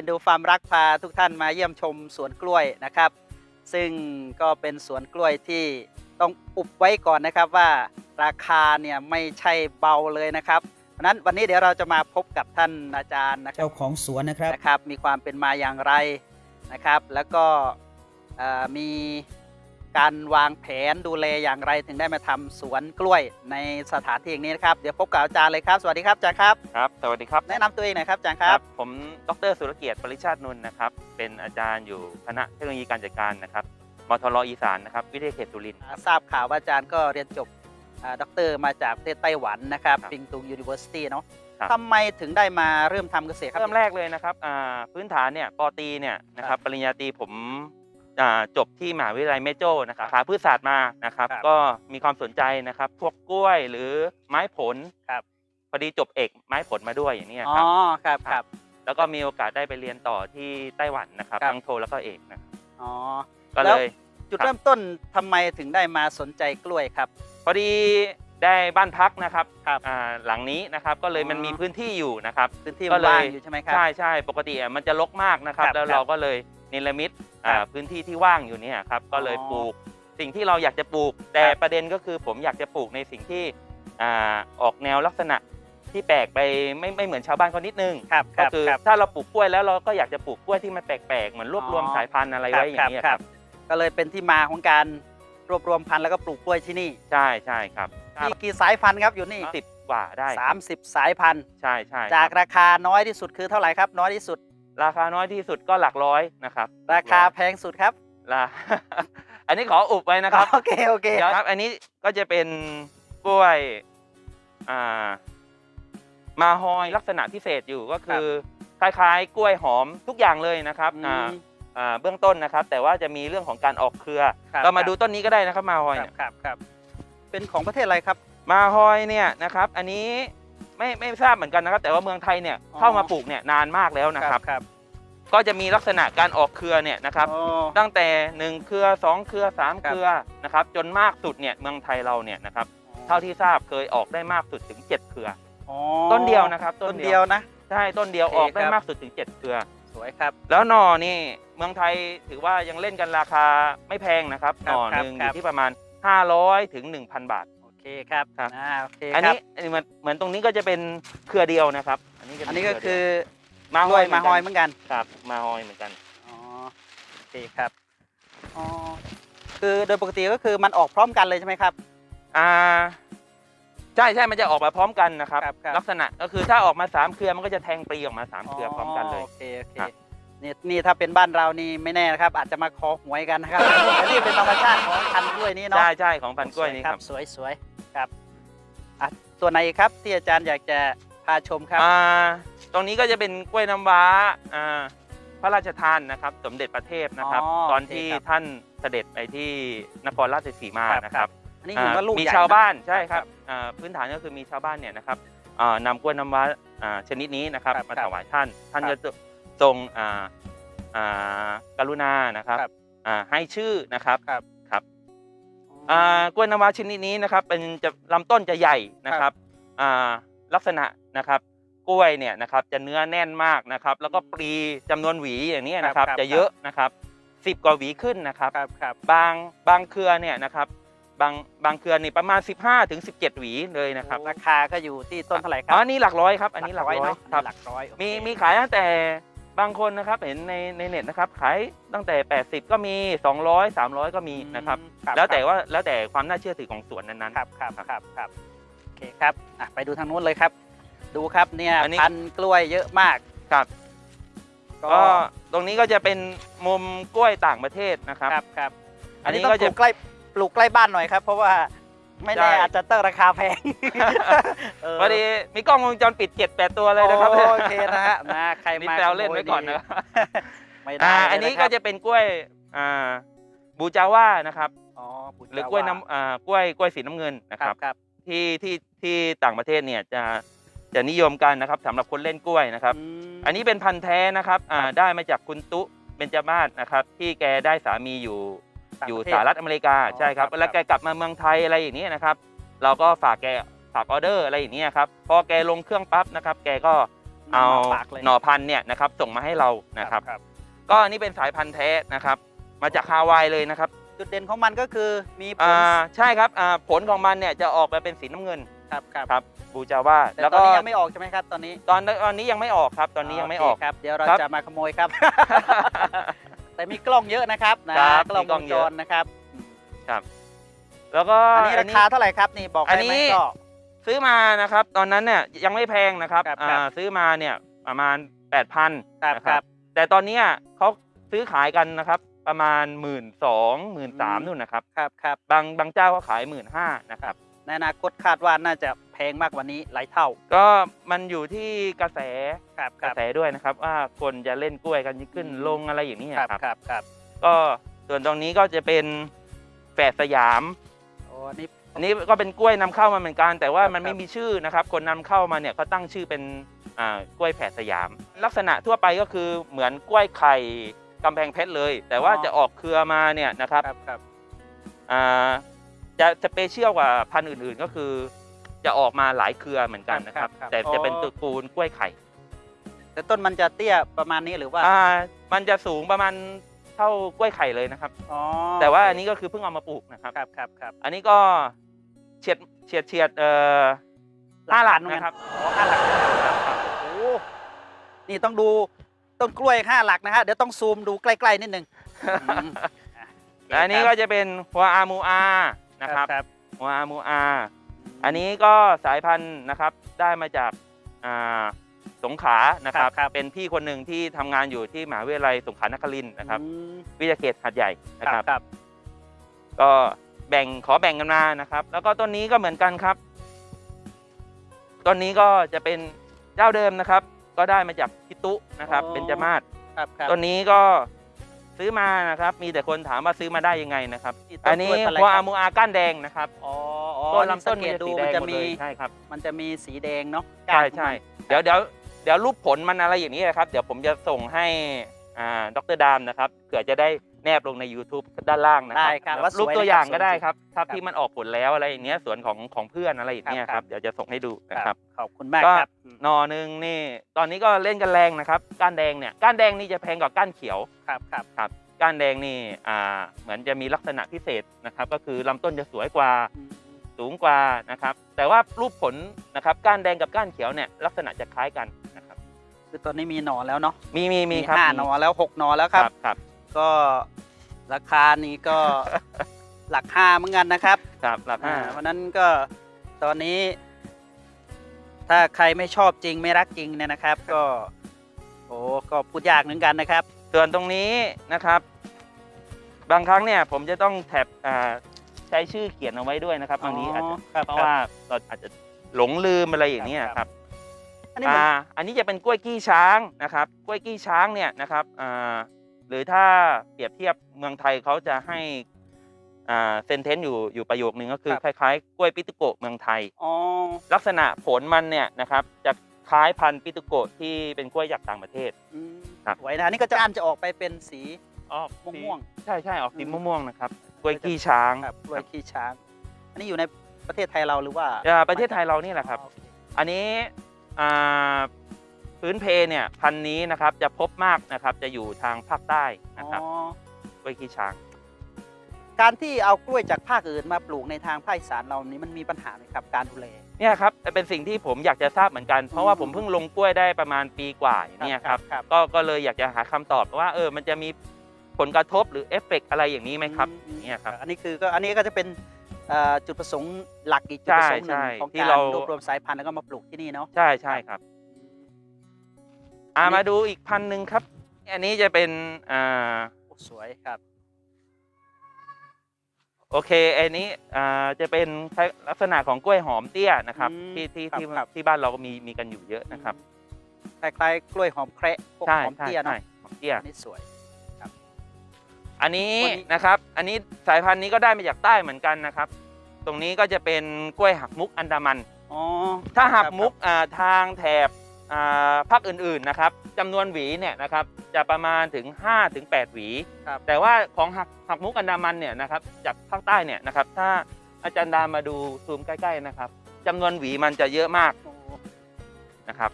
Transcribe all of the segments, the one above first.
อ็นดูฟาร์มรักพาทุกท่านมาเยี่ยมชมสวนกล้วยนะครับ ซึ่งก็เป็นสวนกล้วยที่ต้องอุบไว้ก่อนนะครับว่าราคาเนี่ยไม่ใช่เบาเลยนะครับเพราะฉะนั้นวันนี้เดี๋ยวเราจะมาพบกับท่านอาจารย์นะครับเจ้าของสวนนะครับนะครับ มีความเป็นมาอย่างไรนะครับ แล้วก็เอ่อมี การวางแผนดูแลอย่างไรถึงได้มาทำสวนกล้วยในสถานที่อย่างนี้นะครับเดี๋ยวพบกับอาจารย์เลยครับ สวัสดีครับอาจารย์ครับครับสวัสดีครับแนะนำตัวเองหน่อยครับอาจารย์ครับ ผมดรสุรเกียรติปริชาตินุนนะครับเป็นอาจารย์อยู่คณะเทคโนโลยีการจัดการนะครับมทรอีสานนะครับวิทยาเขตสุรินทร์ทราบข่าวว่าอาจารย์ก็เรียนจบอ่าด็อกเตอร์มาจากประเทศไต้หวันนะครับครับปิงตุงยูนิเวอร์ซิตี้เนาะครับทำไมถึงได้มาเริ่มทำเกษตรครับเริ่มแรกเลยนะครับอ่าพื้นฐานเนี่ยปอตรีเนี่ยนะครับปริญญาตรีผมอ่า จบที่มหาวิทยาลัยเมโจนะครับสาขาพืชศาสตร์มานะครับ ครับ ก็มีความสนใจนะครับ พวกกล้วยหรือไม้ผลครับพอดีจบเอกไม้ผลมาด้วยอย่างนี้ยอ๋คอรับ ครับครับ แล้วก็มีโอกาสได้ไปเรียนต่อที่ไต้หวันนะครับครับ ทั้งโทแล้วก็เอกนะครับอ๋อ ก็แล้เลวย จุดครับ เริ่มต้นทำไมถึงได้มาสนใจกล้วยครับ พอดีได้บ้านพักนะครับครับอ่าหลังนี้นะครับก็เลยอ๋อมันมีพื้นที่อยู่นะครับพื้นที่ก็มันเลยว่างอยู่ใช่ไหมครับ ใช่ใช่ปกติอะมันจะรกมากนะครับ ครับแล้วครับเราก็เลยเนรมิต อ่าครับพื้นที่ที่ว่างอยู่เนี่ยครับก็เลยอ๋อปลูกสิ่งที่เราอยากจะปลูก แต่ครับประเด็นก็คือผมอยากจะปลูกในสิ่งที่อ่าออกแนวลักษณะที่แปลกไปไม่ไม่เหมือนชาวบ้านเขานิดนึงครับคก็รับคือครับถ้าเราปลูกกล้วยแล้วเราก็อยากจะปลูกกล้วยที่มันแปลกๆเหมือนรวบรวมอ๋อสายพันธุ์อะไรไว้อย่างนี้ยครับ ก็เลยเป็นที่มาของการรวบรวมพันธุ์แล้วก็ปลูกกล้วยที่นี่ ใช่ใช่ครับมีกี่สายพันธุ์ครับอยู่นี่สิบกว่าได้สามสิบสายพันธุ์ใช่ใช่ครับจากราคาน้อยที่สุดคือเท่าไหร่ครับ น้อยที่สุด ราคาน้อยที่สุดก็หลักร้อยนะครับ ราคาแพงสุดครับราอันนี้ขออุบไว้นะครับโอเคโอเคครับ อันนี้ก็จะเป็นกล้วยอ่ามาฮอยลักษณะพิเศษอยู่ก็คือคล้ายๆ กล้วยหอมทุกอย่างเลยนะครับอือ่ามอ่าเบื้องต้นนะครับ แต่ว่าจะมีเรื่องของการออกเครือครับเรามาครับดูต้นนี้ก็ได้นะครับมาฮอยครับเนี่ยครับครับเป็นของประเทศอะไรครับ มาฮอยเนี่ยนะครับ อันนี้ ไม่ไม่ทราบเหมือนกันนะครับ แต่ว่าเมืองไทยเนี่ยอ๋อเข้ามาปลูกเนี่ยนานมากแล้วนะครับครับ ก็จะมีลักษณะการออกเครือเนี่ยนะครับ อ๋อ ตั้งแต่ 1 เครือ 2 เครือ3ครับเครือนะครับ จนมากสุดเนี่ยเมืองไทยเราเนี่ยนะครับ เท่าที่ทราบเคยออกได้มากสุดถึง 7 เครือ อ๋อต้นเดียวนะครับต้นเดียวนะ ใช่ต้นเดียวโอเคออกได้ครับ มากสุดถึง 7 เครือ สวยครับ แล้วหน่อนี่เมืองไทยถือว่ายังเล่นกันราคาไม่แพงนะครับคหรับน่อคหรับนึ่งอครับ ยู่ที่ประมาณ 500ถึง1,000 บาทโอ เคครับครับ อ่าโอเคอันครันี้บอันนี้เหมือนเหมือนตรงนี้ก็จะเป็นเครือเดียวนะครับ อันนี้จะเป็อันนี้ก็เรืคือเดียวมามาฮฮออยยมาฮอยเหเหมืมืออนนกักันนครับมาฮอยเหมือนกัน อ๋อโอเคครับอ๋อคือโดยปกติก็คือมันออกพร้อมกันเลยใช่ไหมครับ อ่าใช่ใช่มันจะออกมาพร้อมกันนะครับ ครับครับ ลักษณะก็คือถ้าออกมาสามเครือมันก็จะแทงปลีออกมาสามเครือพร้อมกันเลย โอเคโอเคครับ นี่นี่ถ้าเป็นบ้านเรานี่ไม่แน่นะครับ อาจจะมาขอหวยกันนะครับ แต่นี่เป็นธรรมชาติของพันธุ์กล้วยนี้เนาะใช่ใช่ของพันธุ์กล้วยนี้ครับ สวยสวยครับ อะตัวไหนอีกครับที่อาจารย์อยากจะพาชมครับ อ่าตรงนี้ก็จะเป็นกล้วยน้ำว้าอ่าพระราชทานนะครับสมเด็จประเทศนะครับ อ๋อตอนโอเคที่ครับท่านเสด็จไปที่นครราชสีมาครับ นะครับอันนี้เห็นว่าลูกมีใหญ่ชาวนะบ้านใช่ครับอ่าพื้นฐานก็คือมีชาวบ้านเนี่ยนะครับอ่านำกล้วยน้ำว้าอ่าชนิดนี้นะครับครับมาครับถวายท่าน ท่านครัจะบทรงอ่าอ่ากรุณานะครับครับอ่าให้ชื่อนะครับครับครับ อ่ากล้วยน้ำว้าชนิดนี้นะครับ เป็นจะลำต้นจะใหญ่นะครับอ่าลักษณะนะครับกล้วยเนี่ยนะครับจะเนื้อแน่นมากนะครับ แล้วก็ปลีจำนวนหวีอย่างนี้นะครับครับ จะเยอะนะครับสิบกว่าหวีขึ้นนะครับครับครับบางบางเครือเนี่ยนะครับบางบางเครือนี่ประมาณ 15ถึง17 หวีเลยนะครับ ราคาก็อยู่ที่ต้นเท่าไหร่ครัอ๋อนี่หลักร้อยครับ อันนี้หลักร้อยเนาะครับหลักร้อยโอเคมีมีขายตั้งแต่ บางคนนะครับเห็นในในเน็ตนะครับขายตั้งแต่ 80 ก็มี 200 300 ก็มีนะครับอืมแล้วแต่ว่าแล้วแต่ความน่าเชื่อถือของสวนนั้นๆครับครับครับครับโอเคครับอะไปดูทางนู้นเลยครับ ดูครับเนี่ยอันนี้ พันธุ์กล้วยเยอะมากครับก็ก็ตรงนี้ก็จะเป็นมุมกล้วยต่างประเทศนะครับ ครับครับอัอันนนี้นี้ต้องก็ปจะลูกใกล้ปลูกใกล้บ้านหน่อยครับ เพราะว่า ไม่แน่ใช่ อาจจะเตอร์ราคาแพงเพอดีมีกล้องวงจรปิด 7 8 ตัวเลยนะครับโอเคนะฮะนะใครนี่มาแซวเล่นไว้ก่อนนะไม่ได้อ่าเลยอันนี้ะคก็รับจะเป็นกล้วยอ่าบูจาว่านะครับ อ๋อปูหรือกล้วยน้ำอ่ากล้วยกล้วยสีน้ำเงินนะคครัรับบ ครับที่ที่ที่ต่างประเทศเนี่ยจะจะนิยมกันนะครับสำหรับคนเล่นกล้วยนะครับ ม อันนี้เป็นพันธุ์แท้นะครับอ่าได้มาจากคุณตุเบญจมาศนะครับ ที่แกได้สามีอยู่ต่างอยู่ประเทศสหรัฐอเมริกาอ๋อใช่ครับครับแล้วแกกลับมาเมืองไทยอะไรอย่างนี้นะครับ เราก็ฝากแกฝากออเดอร์อะไรอย่างนี้ครับพอแกลงเครื่องปั๊บนะครับ แกก็เอาฝากเลยหน่อพันธุ์เนี่ยนะครับส่งมาให้เรานะครับครับก็อันนี้เป็นสายพันธุ์แท้นะครับ มาจากฮาวายเลยนะครับ จุดเด่นของมันก็คือมีผลอ่าใช่ครับอ่าผลของมันเนี่ยจะออกมาเป็นสีน้ำเงินครับครับครับบูจาว่าแต่แล้วตอนก็นี้ยังไม่ออกใช่ไหมครับตอนนี้ ตอนตอนนี้ยังไม่ออกครับ ตอนนี้ยังไม่ออกโเคครับ เดี๋ยวเราครับจะมาขโมยครับ แต่มีกล้องเยอะนะครับนะครับกล้องมีกล้วองงเยจอะ รนะครับ แล้วก็อันนี้ราคาเท่าไหร่ครับนี่บอกอันได้ไหมนี้ก็ ซื้อมานะครับ ตอนนั้นเนี่ยยังไม่แพงนะครับครับครับอ่าซื้อมาเนี่ยประมาณ 8,000ครับนะคครัรับ บ แต่ตอนเนี้ยเขาซื้อขายกันนะครับ ประมาณ 1 2 0 0 0 1 3 0 0 0นู่นนะครับ ครับครับบางบางเจ้าก็ขาย 1 5 0 0 0นะครับ ในอนาคตคาดว่าน่าจะแพงมากกว่านี้หลายเท่า ก็มันอยู่ที่กระแสครับคกระรับแสด้วยนะครับ ว่าคนจะเล่นกล้วยกันขึ้นอืมลงอะไรอย่างนี้ครับครับครับครับก็ส่วนตรงนี้ก็จะเป็นแฝดสยามโอ้นี่อันนี้ก็เป็นกล้วยนำเข้ามาเหมือนกัน แต่ว่าครับมันคไม่รับมีชื่อนะครับ คนนำเข้ามาเนี่ยเขาตั้งชื่อเป็นอ่ากล้วยแฝดสยาม ลักษณะทั่วไปก็คือเหมือนกล้วยไข่กำแพงเพชรเลย แต่ว่าจะออกเครือมาเนี่ยนะครับครับครับอ่า จะสเปเชียลกว่าพันธุ์อื่นๆ ก็คือ จะออกมาหลายเครือเหมือนกันนะครับ แต่จะเป็นตระกูลกล้วยไข่แต่ต้นมันจะเตี้ยประมาณนี้หรือว่าอ่ามันจะสูงประมาณเท่ากล้วยไข่เลยนะครับ อ๋อแต่ว่าอันนี้ก็คือเพิ่งเอามาปลูกนะครับ ครับครับครับอันนี้ก็เฉียดเฉียดเฉียดเอ่อห้าหลักเหมือนกันะครับอ๋อห้าหลักโอ้นี่ต้องดูต้นกล้วยห้าหลักนะฮะเดี๋ยวต้องซูมดูใกล้ๆนิดนึงอืมอะและอันนี้ก็จะเป็นหัวอามูอา นะครับครับหัวอามูอาอันนี้ก็สายพันธุ์นะครับได้มาจากอ่าสงขลานะครับเป็นพี่คนหนึ่งที่ทำงานอยู่ที่มหาวิทยาลัยสงขลานครินทร์นะครับอืมวิทยาเขตหัดใหญ่นะคครัรับบครับ ก็แบ่งขอแบ่งกันมานะครับ แล้วก็ต้นนี้ก็เหมือนกันครับต้นนี้ก็จะเป็นเจ้าเดิมนะครับ ก็ได้มาจากพิตุนะครับ เป็นจมาศครับครับต้นนี้ก็ ซื้อมานะครับมีแต่คนถามว่าซื้อมาได้ยังไงนะครับนี่ต้อันนี้กล้วยพันธุ์อะไรหัวคอารับมูอาก้านแดงนะครับอ๋ออ๋อต้นนี่ลำต้นสังเกมันตจะดูสีแดมันงจะหมดมีเลยใช่ครับมันจะมีสีแดงเนาะใช่ใช่ก้านของมันเดี๋ยวเดี๋ยวเดี๋ยวรูปผลมันอะไรอย่างนี้นะครับ เดี๋ยวผมจะส่งให้อ่าดรดามนะครับเผื่อจะได้ แนบลงใน YouTube ด้านล่างนะครัได้ครับว่าสวยรูปตัวอย่างก็ได้นะครับครับสวยจริงครับที่มันออกผลแล้วอะไรอย่างเงี้ยสวนของของเพื่อนอะไรอย่างเงี้ยครับครับเดี๋ยวจะส่งให้ดูนะครับ ขอบคุณมากก็ ครับอืมหนอหนึ่งนี่ตอนนี้ก็เล่นกันแรงนะครับ ก้านแดงเนี่ยก้านแดงนี่จะแพงกว่าก้านเขียวครับครับครับ ก้านแดงนี่อ่าเหมือนจะมีลักษณะพิเศษนะครับ ก็คือลำต้นจะสวยกว่า อืมสูงกว่านะครับ แต่ว่ารูปผลนะครับก้านแดงกับก้านเขียวเนี่ยลักษณะจะคล้ายกันนะครับ คือตอนนี้มีหน่อแล้วเนาะมีมีมีครับห้ามีหน่อแล้วหกหน่อแล้วครับ ครับ ก็ราคานี้ก็หลักห้าเหมือนกันนะครับครับหลักห้าอ่าวันนั้นก็ตอนนี้ ถ้าใครไม่ชอบจริงไม่รักจริงเนี่ยนะครับ ก็โอ้ก็พูดยากเหมือนกันนะครับ ส่วนตรงนี้นะครับ บางครั้งเนี่ยผมจะต้องแท็บอ่าใช้ชื่อเขียนเอาไว้ด้วยนะครับบางทีอาจจะครับเพราะว่าเราอาจจะหลงลืมอะไรอย่างนี้ยครับครับอันนี้เหมือนอ่าอันนี้จะเป็นกล้วยกี้ช้างนะครับ กล้วยกี้ช้างเนี่ยนะครับอ่า หรือถ้าเปรียบเทียบเมืองไทยเขาจะให้อ่าเซนเทนต์อยู่อยู่ประโยคนึงก็คือคล้ายๆกล้วยปิตุโกะเมืองไทย อ๋อ ลักษณะผลมันเนี่ยนะครับจะคล้ายพันธุ์ปิตุโกะที่เป็นกล้วยจากต่างประเทศ อืมครับ ไว้นะอันนี่ก็จะอ่านจะออกไปเป็นสี ออกม่วงใช่ใช่ออกสีอืมม่วงๆนะครับกล้วยกี้ช้างครับกล้วยขี้ช้าง อันนี้อยู่ในประเทศไทยเราหรือว่าอ่าประเทศไทยเรานี่แหละครับ อ๋อโอเอันนี้อ่า พื้นเพเนี่ยพันธุ์นี้นะครับจะพบมากนะครับจะอยู่ทางภาคใต้นะครับอ๋อกล้วยขี้ช้าง การที่เอากล้วยจากภาคอื่นมาปลูกในทางภาคอีสานเรานี้มันมีปัญหาไหมครับการดูแลเนี่ยครับเป็นสิ่งที่ผมอยากจะทราบเหมือนกัน เพราะว่าผมเพิ่งลงกล้วยได้ประมาณปีกว่าอย่างเนี่ยครับครับก็ก็เลยอยากจะหาคำตอบว่าเออมันจะมีผลกระทบหรือเอฟเฟกต์อะไรอย่างนี้ไหมครับอือย่างเนี่ยครับอันนี้คือก็อันนี้ก็จะเป็นเอ่อจุดประสงค์หลักอีกจุดประสงค์หนึ่งใช่ของที่การเรารวบรวมสายพันธุ์แล้วก็มาปลูกที่นี่เนาะใช่ใช่ครับ อ่ามาดูอีกพันธุ์หนึ่งครับ อันนี้จะเป็นอ่าโอ้สวยครับ โอเค อันนี้อ่าจะเป็นลักษณะของกล้วยหอมเตี้ยนะครับอืมที่ที่ครับที่ครับที่บ้านเราก็มีมีกันอยู่เยอะนะครับคล้ายๆกล้วยหอมแคระพวกใช่หอมใช่เตี้ยใช่เนาะหอมเตี้ยอันนี้สวยอันนี้วันนี้นะครับ อันนี้สายพันธุ์นี้ก็ได้มาจากใต้เหมือนกันนะครับ ตรงนี้ก็จะเป็นกล้วยหักมุกอันดามันอ๋อถ้าหักครับมุกอ่าทางแถบอ่า ภาคอื่นๆนะครับจำนวนหวีเนี่ยนะครับจะประมาณถึง5ถึง8หวีครับแต่ว่าของหักหักมุกอันดามันเนี่ยนะครับจากภาคใต้เนี่ยนะครับถ้าอาจารย์ดามาดูซูมใกล้ๆนะครับจำนวนหวีมันจะเยอะมากโอ้นะครับ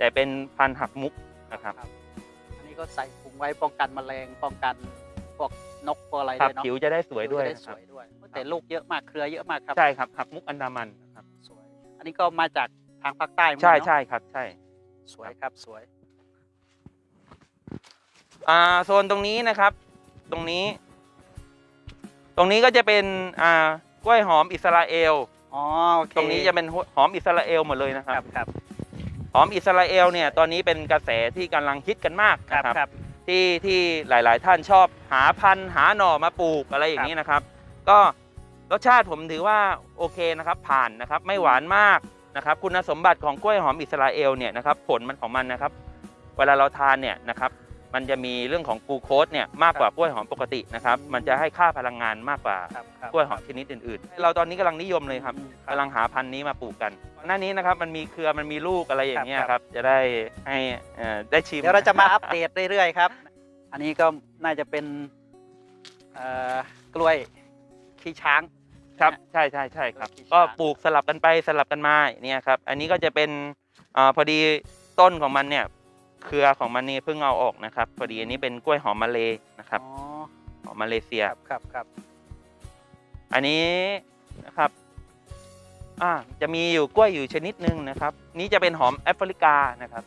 จแต่เป็นพันธุ์หักมุกนะครับอันนี้ก็ใส่ถุงไว้ป้องกันแมลงป้องกันพวกนกพวกอะไรครับด้วยเนาะผิวจะได้สวยด้วยจะได้นะสครับวยด้วยแต่ลูกเยอะมากเครือเยอะมากครับใช่ครับหักมุกอันดามันนะครับสวยอันนี้ก็มาจาก ทางภาคใต้เหมือนใช่กันเนอะใช่ครับใช่ สวยครับสวย อ่าโซนตรงนี้นะครับ ตรงนี้ ตรงนี้ก็จะเป็นอ่ากล้วยหอมอิสราเอล อ๋อโอเคตรงนี้จะเป็นหอมอิสราเอลหมดเลยนะคครัรับบ ครับหอมอิสราเอลเนี่ยตอนนี้เป็นกระแสที่กำลังฮิตกันมากครับนะครับ ครับ ที่ที่หลาย ๆ ท่านชอบหาพันธุ์หาหน่อมาปลูกอะไรอย่างนี้นะครับ ก็รสชาติผมถือว่าโอเคนะครับ ผ่านนะครับ ไม่หวานมาก นะครับคุณสมบัติของกล้วยหอมอิสราเอลเนี่ยนะครับผลมันของมันนะครับ เวลาเราทานเนี่ยนะครับมันจะมีเรื่องของกลูโคสเนี่ยมากกว่ากล้วยหอมปกตินะครับ มันจะให้ค่าพลังงานมากกว่าครับครับกล้วยหอมชนิดอื่นๆ เราตอนนี้กำลังนิยมเลยครับอืมกำลังหาพันธุ์นี้มาปลูกกันหน้านี้นะครับมันมีเครือมันมีลูกอะไรอย่างเงี้ยครับครับจะได้ให้เอ่อได้ชิมเดี๋ยวเราจะมาอัปเดตเรื่อยๆครับ อันนี้ก็น่าจะเป็นเอ่อกล้วยขี้ช้าง ครับใช่ใช่ใช่ครับที่ก็ช้างปลูกสลับกันไปสลับกันมาเนี่ยครับ อันนี้ก็จะเป็นอาพอดีต้นของมันเนี่ย เครือของมันนี่เพิ่งเอาออกนะครับ พอดีอันนี้เป็นกล้วยหอมมาเลนะครับอ๋อหอมมาเลเซียครับครับครับอันนี้นะครับอ่าจะมีอยู่กล้วยอยู่ชนิดหนึ่งนะครับ นี้จะเป็นหอมแอฟริกานะครับ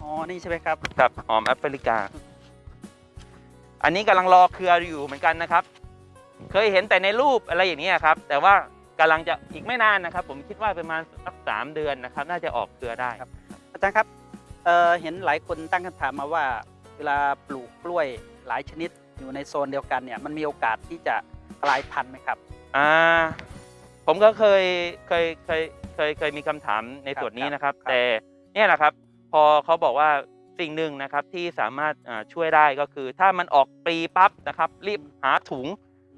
อ๋อนี่ใช่ไหมครับครับหอมแอฟริกา อันนี้กำลังรอเครืออยู่เหมือนกันนะครับ เคยเห็นแต่ในรูปอะไรอย่างนี้ยครับ แต่ว่ากำลังจะอีกไม่นานนะครับ ผมคิดว่าประมาณสักสามเดือนนะครับ น่าจะออกเครือได้อาจารย์ครับเอ่อเห็นหลายคนตั้งคำถามมาว่า เวลาปลูกกล้วยหลายชนิดอยู่ในโซนเดียวกันเนี่ยมันมีโอกาสที่จะกลายพันธุ์ไหมครับอ่าผมก็เคยเคยเคยเคยเคยมีคำถามในส่วนนี้นะครับครับ แต่เนี่ยแหละครับ พอเขาบอกว่าสิ่งหนึ่งนะครับที่สามารถอ่าช่วยได้ก็คือ ถ้ามันออกปลีปั๊บนะครับ รีบหาถุง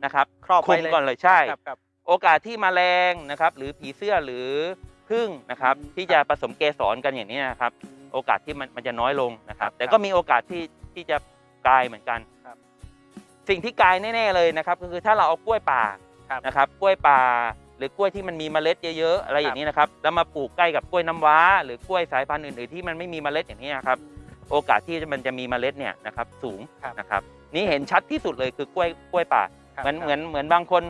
นะครับครอบคลุไว้มเลยก่อนเลยใช่ ครับครับ โอกาสที่แมลงนะครับหรือผีเสื้อหรือพึ่งนะครับอืมที่จะผสมเกสรกันอย่างนี้นะครับโอกาสที่มันมันจะน้อยลงนะครับ แต่ก็มีโอกาสที่ที่จะกลายเหมือนกัน ครับสิ่งที่กลายแน่ๆเลยนะครับ ก็คือถ้าเราเอากล้วยป่าครับนะครับกล้วยป่า หรือกล้วยที่มันมีเมล็ดเยอะๆอะไรอย่างนี้นะครับแล้วมาปลูกใกล้กับกล้วยน้ำว้า หรือกล้วยสายพันธุ์อื่นๆที่มันไม่มีเมล็ดอย่างนี้นะครับโอกาสที่มันจะมีเมล็ดเนี่ยนะครับสูงครับ นะครับนี่เห็นชัดที่สุดเลยคือกล้วยกล้วยป่าครับ เหมือนครับเหมือนเหมือนบางคน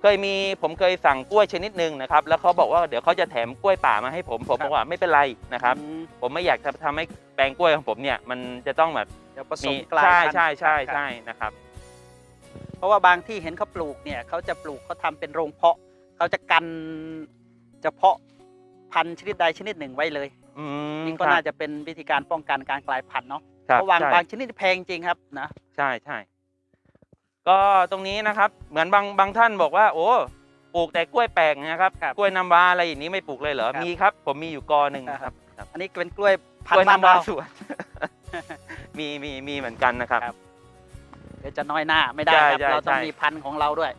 เคยมีผมเคยสั่งกล้วยชนิดหนึ่งนะครับแล้วเขาบอกว่าเดี๋ยวเขาจะแถมกล้วยป่ามาให้ผมผมบอกว่าไม่เป็นไรนะครับอืมผมไม่อยากจะทำให้แปลงกล้วยของผมเนี่ยมันจะต้องแบบเดี๋ยวผสมีมกลายใช่พันธุ์ใช่ใช่ครับใช่นะครับ เพราะว่าบางที่เห็นเขาปลูกเนี่ยเขาจะปลูกเขาทำเป็นโรงเพาะเขาจะกันเฉพาะพันธุ์ชนิดใดชนิดหนึ่งไว้เลยอืมนี่ก็ครับน่าจะเป็นวิธีการป้องกันการกลายพันธุ์เนาะครับเพราะบางใช่บางชนิดแพงจริงครับนะ ใช่ใช่ ก็ตรงนี้นะครับเหมือนบางบางท่านบอกว่า โอ้ปลูกแต่กล้วยแปลกนะครับครับกล้วยน้ำว้าอะไรอย่างนี้ไม่ปลูกเลยเหรอครับ มีครับ ผมมีอยู่กอหนึ่งนะครับครับอันนี้เป็นกล้วยพันกล้วยธุ์บ้านน้ำว้าเรา สวน มีมีมีเหมือนกันนะครับ ครับ เดี๋ยวจะน้อยหน้าไม่ได้ใช่ครับใช่เราต้องใช่ มีพันธุ์ของเราด้วย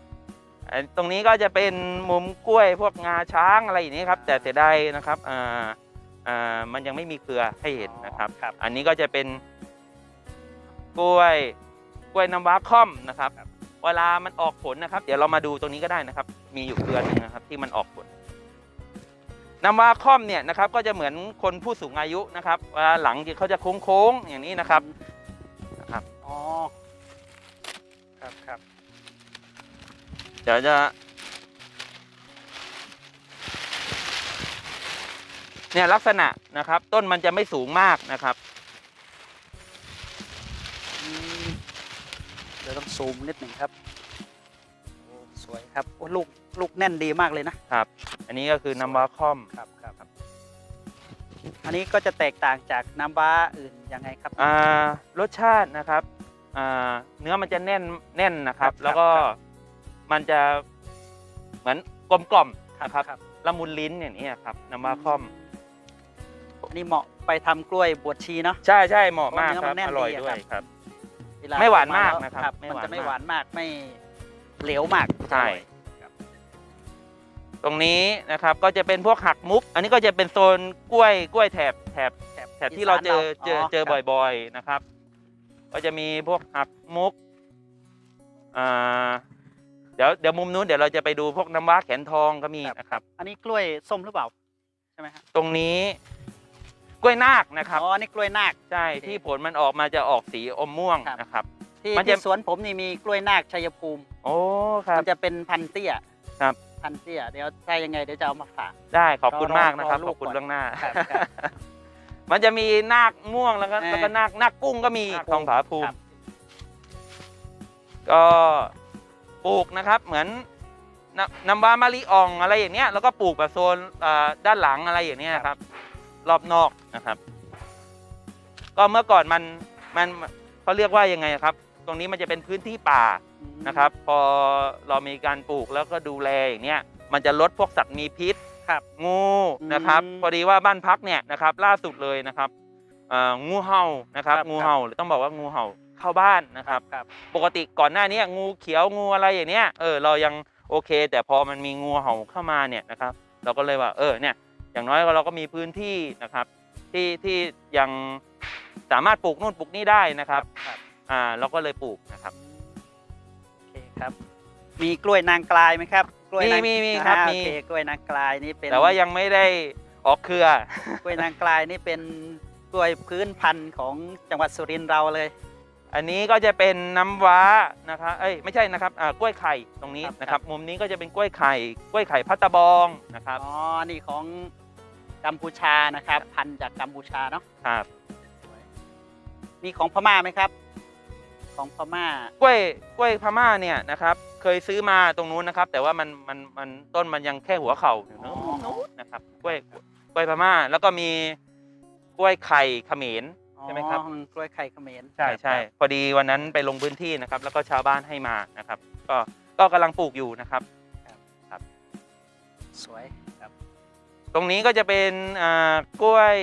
อันตรงนี้ก็จะเป็นมุมกล้วยพวกงาช้างอะไรอย่างนี้ครับ แต่เสียดายนะครับอ่าอ่ามันยังไม่มีเครือให้เห็นนะครับครับอันนี้ก็จะเป็นกล้วย กล้วยน้ำว้าค่อมนะครับเวลามันออกผลนะครับ เดี๋ยวเรามาดูตรงนี้ก็ได้นะครับ มีอยู่เครือหนึ่งนะครับที่มันออกผลน้ำว้าค่อมเนี่ยนะครับก็จะเหมือนคนผู้สูงอายุนะครับเวลาหลังเขาจะโค้งๆอย่างนี้นะครับนะครับอ๋อครับครับเดี๋ยวจะเนี่ยลักษณะนะครับ ต้นมันจะไม่สูงมากนะครับ เดี๋ยวต้องซูมนิดหนึ่งครับโอ้สวยครับโอ้ลูกลูกแน่นดีมากเลยนะ ครับ อันนี้ก็คือน้ำว้าค่อม ครับครับครับ อันนี้ก็จะแตกต่างจากน้ำว้าอื่นยังไงครับ อ่ารสชาตินะครับอ่าเนื้อมันจะแน่นแน่นนะครับ ครับแล้วก็ครับมันจะเหมือนกลมกล่อมนะครับครับ ละมุนลิ้นอย่างนี้ครับน้ำว้าค่อม อันนี้เหมาะไปทำกล้วยบวชชีเนาะ ใช่ใช่เหมาะมากเพราะคเนื้รับอมันแน่นอร่อยดีอะด้วยครับครับ เวลไม่หวานมากเอนะครับไม่มันหวานจะไม่มากหวานมากไม่เหลวมากใช่ครับตรงนี้นะครับก็จะเป็นพวกหักมุกอันนี้ก็จะเป็นโซนกล้วยกล้วยแถบแถบแถบแถบที่เราเจอเจอเจอครับบ่อยๆนะครับ ก็จะมีพวกหักมุกอ่าเดี๋ยวเดี๋ยวมุมนู้นเดี๋ยวเราจะไปดูพวกน้ำว้าแขนทองก็มีนะครับ อันนี้กล้วยส้มหรือเปล่าใช่ไหมฮะตรงนี้ กล้วยนาคนะครับอ๋อนี่กล้วยนาคใช่โอเคที่ผลมันออกมาจะออกสีอมม่วงครับนะครับที่มันจะที่สวนผมนี่มีกล้วยนาคชัยภูมิโอ้ครับมันจะเป็นพันธุ์เตี้ยครับพันธุ์เตี้ยเดี๋ยวใช่ยังไงเดี๋ยวจะเอามาฝากได้ขอบคุณรอมากนะครับรอลูขกอบคุณก่อนเรื่องหน้าครับครับมันจะมีนาคม่วงแล้วก็เออแล้วก็นาคนาคกุ้งก็มีนาคทองผาภูครัมิบก็ปลูกนะครับเหมือนนน้ำว้ามะลิอ่องอะไรอย่างเนี้ยแล้วก็ปลูกแบบโซนอ่าด้านหลังอะไรอย่างเนี้ยครับ รอบนอกนะครับ ก็เมื่อก่อนมันมันเขาเรียกว่ายังไงครับ ตรงนี้มันจะเป็นพื้นที่ป่าอืมนะครับ พอเรามีการปลูกแล้วก็ดูแลอย่างเนี้ยมันจะลดพวกสัตว์มีพิษครับงูนะครับอืมพอดีว่าบ้านพักเนี่ยนะครับล่าสุดเลยนะครับเอ่องูเห่านะครับครับงูเห่าหรือต้องบอกว่างูเห่าเข้าบ้านนะครับครับ ปกติก่อนหน้านี้งูเขียวงูอะไรอย่างเนี้ยเออเรายังโอเค แต่พอมันมีงูเห่าเข้ามาเนี่ยนะครับ เราก็เลยว่าเออเนี่ย อย่างน้อยเราก็มีพื้นที่นะครับ ที่ที่ยังสามารถปลูกนู่นปลูกนี่ได้นะครับครับ อ่าเราก็เลยปลูกนะครับ โอเคครับ มีกล้วยนางกลายไหมครับ กล้วยนางมีมีมีครับอ่ามี โอเคกล้วยนางกลายนี่เป็นแต่ว่ายังไม่ได้ออกเครือ กล้วยนางกลายนี่เป็นกล้วยพื้นพันธุ์ของจังหวัดสุรินทร์เราเลย อันนี้ก็จะเป็นน้ำว้านะครับเอ้ยไม่ใช่นะครับอ่ากล้วยไข่ตรงนี้ครับ นะคครัรับบมุมนี้ก็จะเป็นกล้วยไข่ กล้วยไข่พัตตะบองนะครับ อ๋อ นี่ของ กัมพูชานะครับ พันธุ์จากกัมพูชาเนาะครับมีของพม่าไหมครับ ของพม่ากล้วยกล้วยพม่าเนี่ยนะครับ เคยซื้อมาตรงนู้นนะครับ แต่ว่ามันมันมันต้นมันยังแค่หัวเข่าอยู่เนอะอ๋อนู้นนะครับกล้วยกล้วยพม่า แล้วก็มีกล้วยไข่เขมร ใช่ไหมครับ อ๋อกล้วยไข่เขมรใช่ใช่ครับพอดีวันนั้นไปลงพื้นที่นะครับ แล้วก็ชาวบ้านให้มานะครับ ก็ก็กำลังปลูกอยู่นะครับสวยครับ ตรงนี้ก็จะเป็นอ่ากล้วย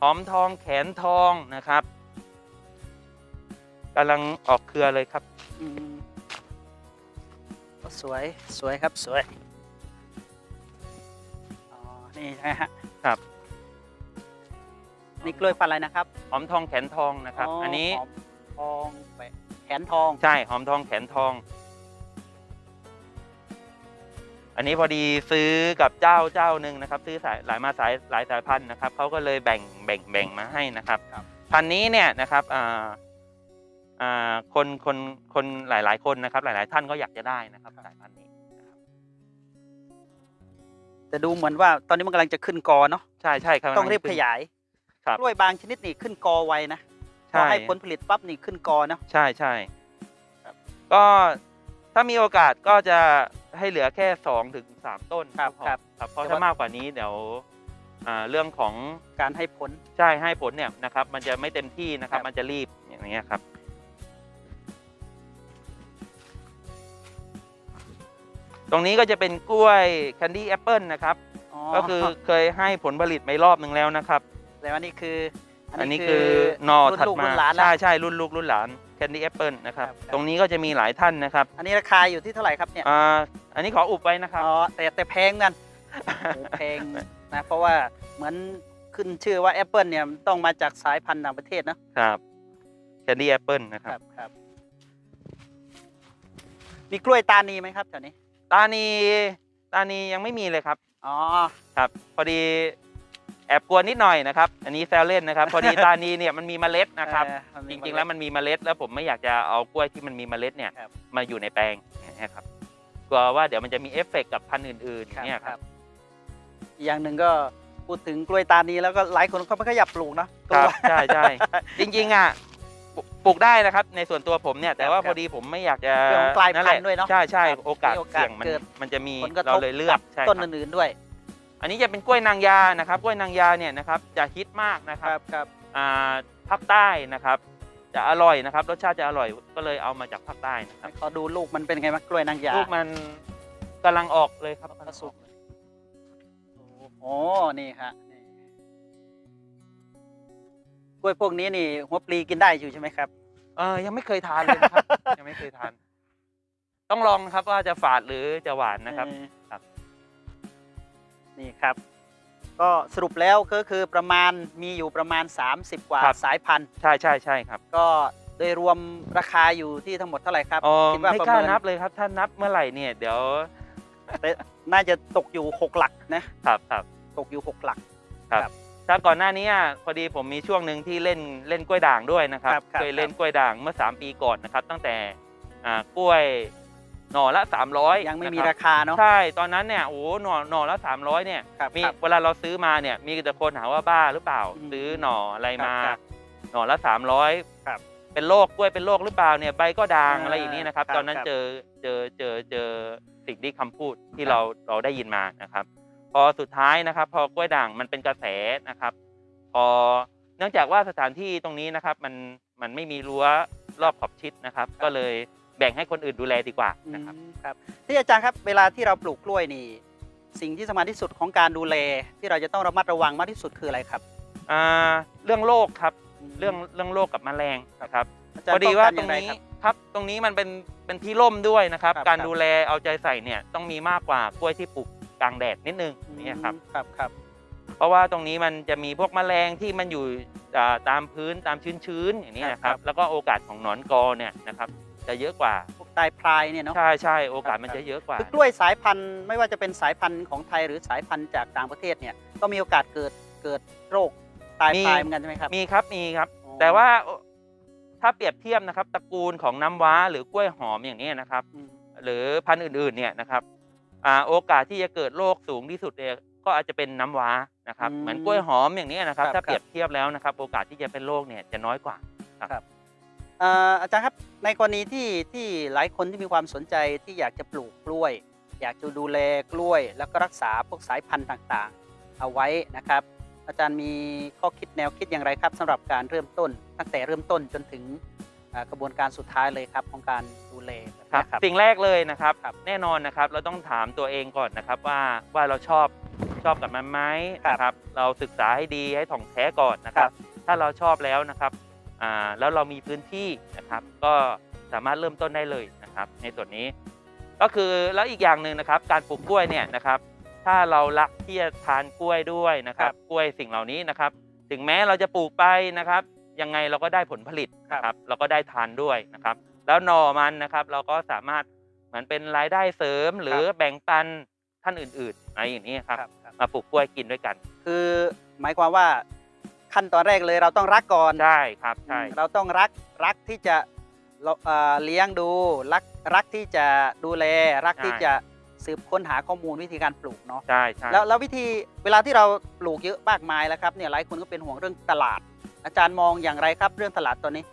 หอมทองแขนทองนะครับกำลังออกเครือเลยครับอืมสวยสวยครับสวย อ๋อ นี่ใช่ไหมฮะ ครับ นี่กล้วยพันธุ์อะไรนะครับหอมทองแขนทองนะครับ อันนี้หอมทองแหวะแขนทอง ใช่ หอมทองแขนทอง อันนี้พอดีซื้อกับเจ้าเจ้าหนึ่งนะครับ ซื้อสายหลายมาสายหลายสายพันธุ์นะครับเขาก็เลยแบ่งแบ่งแบ่งมาให้นะครับครับพันธุ์นี้เนี่ยนะครับอ่าอ่าคนคนคนหลาย ๆ คนนะครับ หลาย ๆ ท่านก็อยากจะได้นะครับสายพันธุ์นี้นะครับแต่ดูเหมือนว่าตอนนี้มันกำลังจะขึ้นกอเนาะใช่ใช่ครับต้องรีบขยายครับกล้วยบางชนิดนี่ขึ้นกอไวนะพใช่อให้ผลผลิตปั๊บนี่ขึ้นกอเนาะใช่ใช่ครับก็ถ้ามีโอกาสก็จะ ให้เหลือแค่สองถึงสามต้นครับก็พอครับครับเพราะแต่ถ้าว่า มากกว่านี้เดี๋ยวอ่าเรื่องของการให้ผล ใช่ให้ผลเนี่ยนะครับ มันจะไม่เต็มที่นะครับ ครับ มันจะรีบอย่างเงี้ยครับ ตรงนี้ก็จะเป็นกล้วยแคนดี้แอปเปิลนะครับ ก็คือเคยให้ผลผลิตไปรอบหนึ่งแล้วนะครับ แต่ว่านี่คือ อันนี้คือหนอรุ่นถัดลูกมารุ่นหลานแล้ว ใช่ใช่รุ่นลูกรุ่นหลานแคนดี้แอปเปิลนะครับ ครับครับตรงนี้ก็จะมีหลายท่านนะครับอันนี้ราคาอยู่ที่เท่าไหร่ครับเนี่ยอ่า อันนี้ขออุบไว้นะครับอ๋อแต่แต่แพงกันโอ้แพงนะเพราะว่าเหมือนขึ้นชื่อว่าแอปเปิลเนี่ยมันต้องมาจากสายพันธุ์ต่างประเทศนะครับแคนดี้แอปเปิลนะคครับรับครับ มีกล้วยตานีไหมครับแถวนี้ ตานีตานียังไม่มีเลยครับอ๋อครับ พอดีแอบกลัวนิดหน่อยนะครับ อันนี้แซวเล่นนะครับ พอดีตานีเนี่ยมันมีเมล็ดนะครับเออมันจมีริงๆแล้วมันมีเมล็ด แล้วผมไม่อยากจะเอากล้วยที่มันมีเมล็ดเนี่ยครับมาอยู่ในแปลงอย่างเงี้ยครับ กลัวว่าเดี๋ยวมันจะมีเอฟเฟกต์กับพันธุ์อื่นๆอย่างเงี้ยครับอีกอย่างหนึ่งก็พูดถึงกล้วยตานีแล้วก็หลายคนเขาไม่ค่อยอยากปลูกเนอะกคลัรัวบใช่ใช่จริงๆอะปลูกปลูกได้นะครับ ในส่วนตัวผมเนี่ยแต่ว่าครับพอดีผมไม่อยากจะเรื่องของกลายพันธุ์แหละด้วยเนอะใช่ใช่ครับโอกาสมีโอกาสเสี่ยงมันเกิดมันจะมีผลกระทเราบเลยเลือกกับใช่ต้นครับอื่นๆด้วย อันนี้จะเป็นกล้วยนางยานะครับ กล้วยนางยาเนี่ยนะครับจะฮิตมากนะคครัรับบครับอ่าภาคใต้นะครับ จะอร่อยนะครับ รสชาติจะอร่อยก็เลยเอามาจากภาคใต้นะครับขอดูลูกมันเป็นไงบ้างกล้วยนางยาลูกมันกำลังออกเลยครับกระสุกโอ้นี่ฮะนี่กล้วยพวกนี้นี่หัวปลีกินได้อยู่ใช่ไหมครับ เออยังไม่เคยทานเลยนะครับ ยังไม่เคยทาน ต้องลองนะครับว่าจะฝาดหรือจะหวานนะครับเออครับนี่ครับ ก็สรุปแล้วก็คือประมาณมีอยู่ประมาณ 30 กว่าครับ สายพันธุ์ ใช่ใช่ใช่ครับก็โดยรวมราคาอยู่ที่ทั้งหมดเท่าไหร่ครับอ๋อคิดว่าไม่ประกล้าเมินนับเลยครับ ถ้านับเมื่อไหร่เนี่ยเดี๋ยวแต่น่าจะตกอยู่6หลักนะครับครับ ตกอยู่6หลัก ครับถ้าก่อนหน้านี้อะพอดีผมมีช่วงหนึ่งที่เล่นเล่นกล้วยด่างด้วยนะครับครับครับเคยเล่นกล้วยด่างเมื่อ 3 ปีก่อนนะครับ ตั้งแต่อ่ากล้วย หน่อละ 300ยังไม่มีนะคราบคาเนาะใช่ตอนนั้นเนี่ยโอ้โหหน่อหน่อละ 300เนี่ยครับมีครับเวลาเราซื้อมาเนี่ยมีแต่คนหาว่าบ้าหรือเปล่าอืมซื้อหน่ออะไรมาครับหน่อละ 300ครับเป็นโรคกล้วยเป็นโรคหรือเปล่าเนี่ยใบก็ด่างอ่าอะไรอย่างนี้นะครับครับตอนนั้นครับเจอเจอเจอเจอสิ่งที่คำพูดที่ครับเราเราได้ยินมานะครับ พอสุดท้ายนะครับ พอกล้วยด่างมันเป็นกระแสนะครับ พอเนื่องจากว่าสถานที่ตรงนี้นะครับ มันมันไม่มีรั้วรอบขอบชิดนะครับ ก็เลย แบ่งให้คนอื่นดูแลดีกว่านะครับอืมครับ ที่อาจารย์ครับเวลาที่เราปลูกกล้วยนี่ สิ่งที่สำคัญที่สุดของการดูแล ที่เราจะต้องระมัดระวังมากที่สุดคืออะไรครับอ่าเรื่องโรคครับมเรื่องเรื่องโรคกับแมลงนะครับอาจารพย์อดีว่าป้องตกัรงอย่นี้ไครับครับตรงนี้มันเป็นเป็นที่ร่มด้วยนะครับครับการครับดูแลเอาใจใส่เนี่ยต้องมีมากกว่ากล้วยที่ปลูกกลางแดดนิดนึงเนี่ยครับอืมครับครับเพราะว่าตรงนี้มันจะมีพวกแมลงที่มันอยู่อ่าตามพื้นตามชื้นๆอย่างนี้นะคครัรับบแล้วก็โอกาสของหนอนกอเนี่ยนะครับ จะเยอะกว่าพวกตายพรายเนี่ยเนาะใช่ใช่โอกาสครับมันจะเยอะกว่าคือกล้วยสายพันธุ์ไม่ว่าจะเป็นสายพันธุ์ของไทยหรือสายพันธุ์จากต่างประเทศเนี่ยก็มีโอกาสเกิดเกิดโรคตายมีพรายเหมือนกันใช่ไหมครับมีครับมีครับอ๋อแต่ว่าถ้าเปรียบเทียบนะครับตระกูลของน้ำว้าหรือกล้วยหอมอย่างนี้นะครับอืมหรือพันธุ์อื่นๆเนี่ยนะครับอ่าโอกาสที่จะเกิดโรคสูงที่สุดเนี่ยก็อาจจะเป็นน้ำว้านะครับอืมเหมือนกล้วยหอมอย่างนี้นะครับครับ ถ้าเปรียบเทียบแล้วนะครับ โอกาสที่จะเป็นโรคเนี่ยจะน้อยกว่าเอ่อ อาจารย์ครับในกรณีที่ที่หลายคนที่มีความสนใจที่อยากจะปลูกกล้วย อยากจะดูแลกล้วย แล้วก็รักษาพวกสายพันธุ์ต่างๆ เอาไว้นะครับ อาจารย์มีข้อคิดแนวคิดอย่างไรครับสำหรับการเริ่มต้น ตั้งแต่เริ่มต้นจนถึงอ่ากระบวนการสุดท้ายเลยครับของการดูแลแบบครับนี้ครับสิ่งแรกเลยนะครับครับแน่นอนนะครับ เราต้องถามตัวเองก่อนนะครับว่าว่าเราชอบชอบกับมันไหมครับนะครับ เราศึกษาให้ดีให้ถ่องแท้ก่อนนะครับ ถ้าเราชอบแล้วนะครับอ่า แล้วเรามีพื้นที่นะครับ ก็สามารถเริ่มต้นได้เลยนะครับ ในส่วนนี้ ก็คือแล้วอีกอย่างหนึ่งนะครับ การปลูกกล้วยเนี่ยนะครับ ถ้าเรารักที่จะทานกล้วยด้วยนะครับ กล้วยสิ่งเหล่านี้นะครับ ถึงแม้เราจะปลูกไปนะครับ ยังไงเราก็ได้ผลผลิตนะครับ เราก็ได้ทานด้วยนะครับ แล้วหน่อมันนะครับ เราก็สามารถเหมือนเป็นรายได้เสริมหรือแบ่งปันท่านอื่น ๆอะไรอย่างนี้ครับครับครับมาปลูกกล้วยกินด้วยกัน คือหมายความว่า ขั้นตอนแรกเลยเราต้องรักก่อน ใช่ครับใช่เราต้องรักรักที่จะเราเอ่อเลี้ยงดูรักรักที่จะดูแลรักที่จะสืบค้นหาข้อมูลวิธีการปลูกเนาะใช่ใช่แล้วแล้ววิธีเวลาที่เราปลูกเยอะมากมายแล้วครับเนี่ยหลายคนก็เป็นห่วงเรื่องตลาด อาจารย์มองอย่างไรครับเรื่องตลาดตัวนี้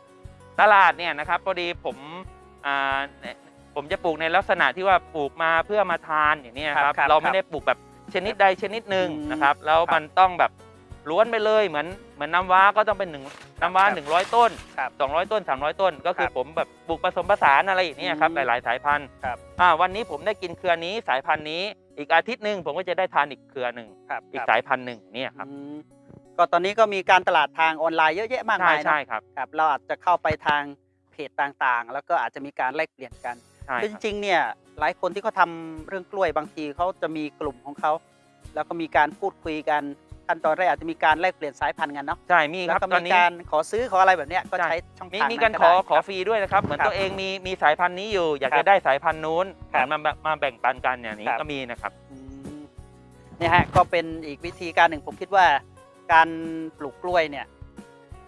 ตลาดเนี่ยนะครับพอดีผมอ่าเนี่ยผมจะปลูกในลักษณะที่ว่าปลูกมาเพื่อมาทานอย่างนี้นะครับครับเราครัไม่บได้ปลูกแบบชนิดใดชนิดหนึ่งอืมนะครับ แล้วครับมันต้องแบบ ล้วนไปเลยเหมือนเหมือนน้ำว้าก็ต้องเป็นหนึ่งน้ำว้าครับหนึ่งร้อยต้นครับสองร้อยต้นสามร้อยต้น ก็คือครับผมแบบปลูกผสมผสานอะไรอย่างนี้ครับอืหมลายๆสายพันธุ์ครับอ่าวันนี้ผมได้กินเครือนี้สายพันธุ์นี้ อีกอาทิตย์หนึ่งผมก็จะได้ทานอีกเครือหนึ่งครับอีกครับสายพันธุ์หนึ่งเนี่ยครับอืมก็ตอนนี้ก็มีการตลาดทางออนไลน์เยอะแยะมากใช่มายเนอะใช่ครับครับ เราอาจจะเข้าไปทางเพจต่างๆ แล้วก็อาจจะมีการแลกเปลี่ยนกัน ใช่คือคจรับ ริงๆ เนี่ยหลายคนที่เขาทำเรื่องกล้วยบางทีเขาจะมีกลุ่มของเขา แล้วก็มีการพูดคุยกัน ขั้นตอนแรกอาจจะมีการแลกเปลี่ยนสายพันธุ์กันเนาะใช่มีแล้ควรับก็ตอมีนนี้ การขอซื้อขออะไรแบบเนี้ยก็ใช่ ใช้ช่องมีทางมีนั้นการขได้อขอครับฟรีด้วยนะครับ เหมือนครับตัวเองมีมีสายพันธุ์นี้อยู่ อยากครับจะได้สายพันธุ์นู้นครับมามามาแบ่งปันกันอย่างนี้ครับ ก็มีนะครับ อืมเนี่ยฮะก็เป็นอีกวิธีการหนึ่งผมคิดว่าการปลูกกล้วยเนี่ย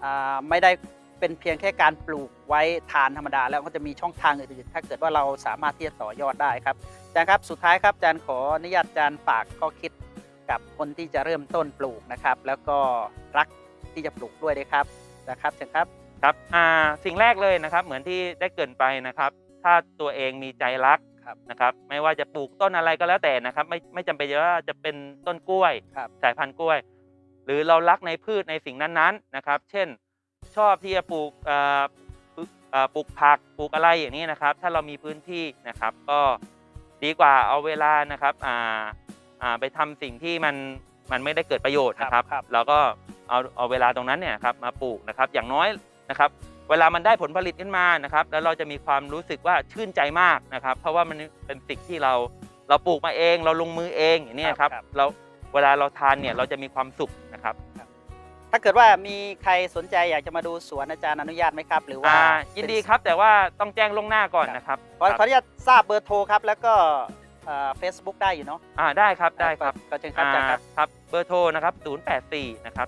อ่าไม่ได้เป็นเพียงแค่การปลูกไว้ทานธรรมดา แล้วก็จะมีช่องทางอื่นๆถ้าเกิดว่าเราสามารถที่จะต่อยอดได้ครับอาจารย์ครับสุดท้ายครับอาจารย์ขออนุญาตอาจารย์ฝากข้อคิด กับคนที่จะเริ่มต้นปลูกนะครับ แล้วก็รักที่จะปลูกด้วยนะครับนะครับเชิญครับครับอ่าสิ่งแรกเลยนะครับเหมือนที่ได้เกรินไปนะครับ ถ้าตัวเองมีใจรักครับนะครับไม่ว่าจะปลูกต้นอะไรก็แล้วแต่นะครับ ไม่ไม่จำเป็นว่าจะเป็นต้นกล้วยครับสายพันธุ์กล้วย หรือเรารักในพืชในสิ่งนั้นๆนะครับ เช่น ชอบที่จะปลูกเอ่อปลูกเอ่อปลูกผักปลูกอะไรอย่างนี้นะครับ ถ้าเรามีพื้นที่นะครับ ก็ดีกว่าเอาเวลานะครับอ่าอ่า ไปทำสิ่งที่มันมันไม่ได้เกิดประโยชน์นะครับครับเราก็เอาเอาเวลาตรงนั้นเนี่ยครับมาปลูกนะครับอย่างน้อยนะครับ เวลามันได้ผลผลิตขึ้นมานะครับ แล้วเราจะมีความรู้สึกว่าชื่นใจมากนะครับ เพราะว่ามันเป็นสิ่งที่เราเราปลูกมาเอง เราลงมือเองอย่างนี้ครับครับเราเวลาเราทานเนี่ยเราจะมีความสุขนะครับถ้าเกิดว่ามีใครสนใจอยากจะมาดูสวนอาจารย์อนุญาตไหมครับ หรือว่าอ่ายินดีครับแต่ว่าต้องแจ้งล่วงหน้าก่อนนะครับขอครับขออนุญาตทราบเบอร์โทรครับ แล้วก็ เฟซบุ๊กได้อยู่เนาะอ่าได้ครับได้ครับก็เชิญครับอาจารย์ครับอ่าครับเบอร์โทรนะครับ084นะครับ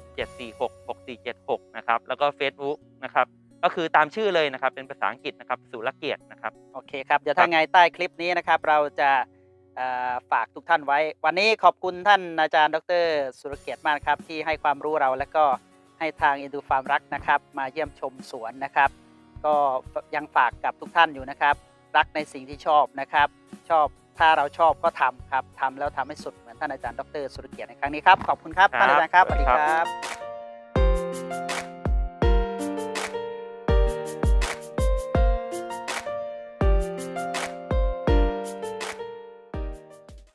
746 6476นะครับแล้วก็ Facebook นะครับก็คือตามชื่อเลยนะครับเป็นภาษาอังกฤษนะครับสุรเกียรตินะครับโอเคครับเดี๋ยวครับถ้าไงใต้คลิปนี้นะครับเราจะเอ่อฝากทุกท่านไว้ วันนี้ขอบคุณท่านอาจารย์ ดร สุรเกียรติมากครับที่ให้ความรู้เราและก็ให้ทางอินดูฟาร์มรักนะครับ มาเยี่ยมชมสวนนะครับ ก็ยังฝากกับทุกท่านอยู่นะครับ รักในสิ่งที่ชอบนะครับ ชอบ ถ้าเราชอบก็ทำครับทำแล้วทำให้สุดเหมือนท่านอาจารย์ดรสุรเกียรติในครั้งนี้ครับ ขอบคุณครับ ท่านอาจารย์ครับสวัสดีครับครับ